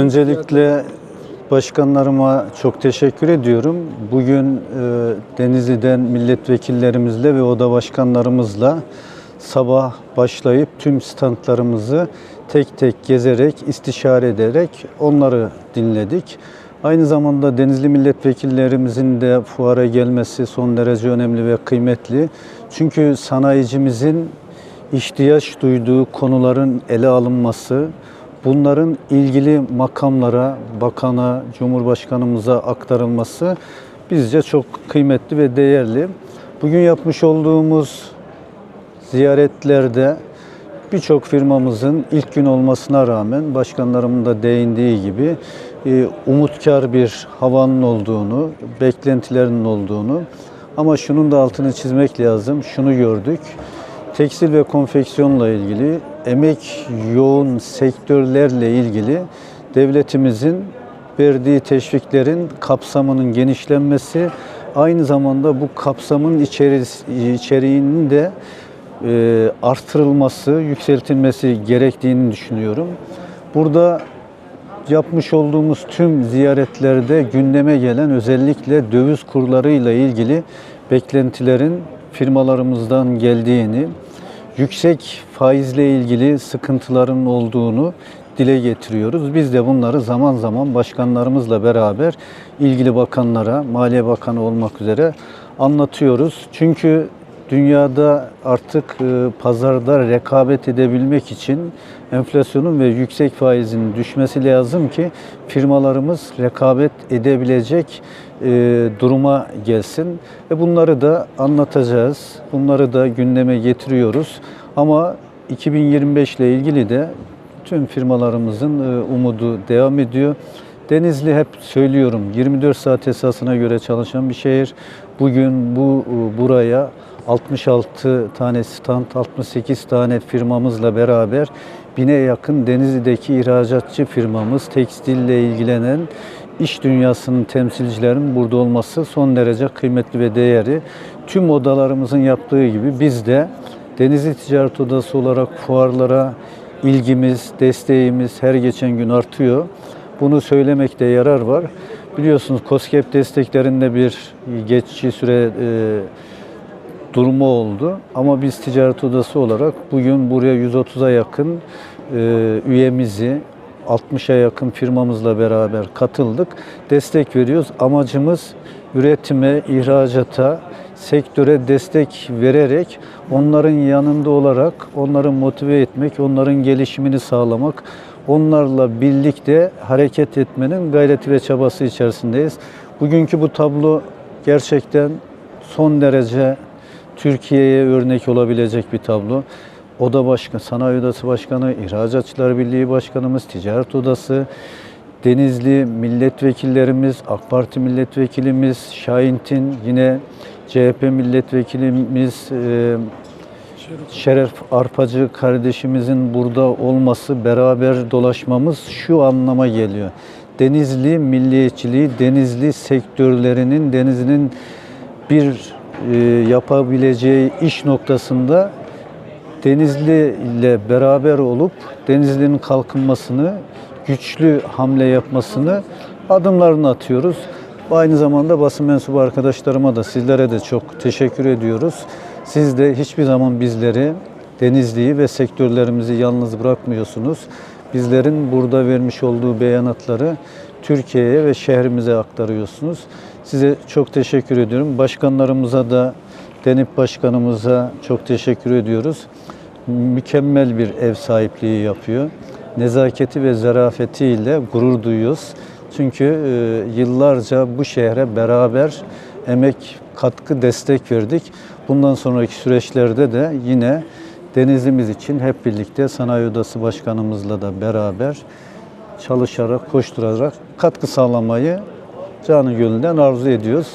Öncelikle başkanlarıma çok teşekkür ediyorum. Bugün e, Denizli'den milletvekillerimizle ve oda başkanlarımızla sabah başlayıp tüm standlarımızı tek tek gezerek, istişare ederek onları dinledik. Aynı zamanda Denizli milletvekillerimizin de fuara gelmesi son derece önemli ve kıymetli. Çünkü sanayicimizin ihtiyaç duyduğu konuların ele alınması, bunların ilgili makamlara, bakana, cumhurbaşkanımıza aktarılması bizce çok kıymetli ve değerli. Bugün yapmış olduğumuz ziyaretlerde birçok firmamızın ilk gün olmasına rağmen başkanlarımın da değindiği gibi e, umutkar bir havanın olduğunu, beklentilerinin olduğunu ama şunun da altını çizmek lazım. Şunu gördük. Tekstil ve konfeksiyonla ilgili, emek yoğun sektörlerle ilgili devletimizin verdiği teşviklerin kapsamının genişlenmesi, aynı zamanda bu kapsamın içeriğinin de e, artırılması, yükseltilmesi gerektiğini düşünüyorum. Burada yapmış olduğumuz tüm ziyaretlerde gündeme gelen özellikle döviz kurlarıyla ilgili beklentilerin firmalarımızdan geldiğini, yüksek faizle ilgili sıkıntıların olduğunu dile getiriyoruz. Biz de bunları zaman zaman başkanlarımızla beraber ilgili bakanlara, Maliye Bakanı olmak üzere anlatıyoruz. Çünkü dünyada artık e, pazarda rekabet edebilmek için enflasyonun ve yüksek faizin düşmesi lazım ki firmalarımız rekabet edebilecek e, duruma gelsin. Ve bunları da anlatacağız. Bunları da gündeme getiriyoruz. Ama 2025 ile ilgili de tüm firmalarımızın e, umudu devam ediyor. Denizli hep söylüyorum 24 saat esasına göre çalışan bir şehir. Bugün bu buraya 66 tane stand, 68 tane firmamızla beraber bine yakın Denizli'deki ihracatçı firmamız, tekstille ilgilenen iş dünyasının temsilcilerinin burada olması son derece kıymetli ve değerli. Tüm odalarımızın yaptığı gibi biz de Denizli Ticaret Odası olarak fuarlara ilgimiz, desteğimiz her geçen gün artıyor. Bunu söylemekte yarar var. Biliyorsunuz COSGAP desteklerinde bir geçici süre e, durumu oldu. Ama biz ticaret odası olarak bugün buraya 130'a yakın e, üyemizi 60'a yakın firmamızla beraber katıldık. Destek veriyoruz. Amacımız üretime, ihracata, sektöre destek vererek onların yanında olarak onları motive etmek, onların gelişimini sağlamak, onlarla birlikte hareket etmenin gayreti ve çabası içerisindeyiz. Bugünkü bu tablo gerçekten son derece Türkiye'ye örnek olabilecek bir tablo. Oda Başkanı, Sanayi Odası Başkanı, İhracatçılar Birliği Başkanımız, Ticaret Odası, Denizli milletvekillerimiz, AK Parti milletvekilimiz, Şahintin yine CHP milletvekilimiz, e, Şeref Arpacı kardeşimizin burada olması, beraber dolaşmamız şu anlama geliyor. Denizli milliyetçiliği, Denizli sektörlerinin, Denizli'nin bir yapabileceği iş noktasında Denizli ile beraber olup Denizli'nin kalkınmasını, güçlü hamle yapmasını adımlarını atıyoruz. Aynı zamanda basın mensubu arkadaşlarıma da sizlere de çok teşekkür ediyoruz. Siz de hiçbir zaman bizleri, Denizli'yi ve sektörlerimizi yalnız bırakmıyorsunuz. Bizlerin burada vermiş olduğu beyanatları Türkiye'ye ve şehrimize aktarıyorsunuz. Size çok teşekkür ediyorum. Başkanlarımıza da, Denip Başkanımıza çok teşekkür ediyoruz. Mükemmel bir ev sahipliği yapıyor. Nezaketi ve zarafetiyle gurur duyuyoruz. Çünkü e, yıllarca bu şehre beraber emek, katkı, destek verdik. Bundan sonraki süreçlerde de yine Denizlimiz için hep birlikte Sanayi Odası Başkanımızla da beraber çalışarak, koşturarak katkı sağlamayı canı gönülden arzu ediyoruz.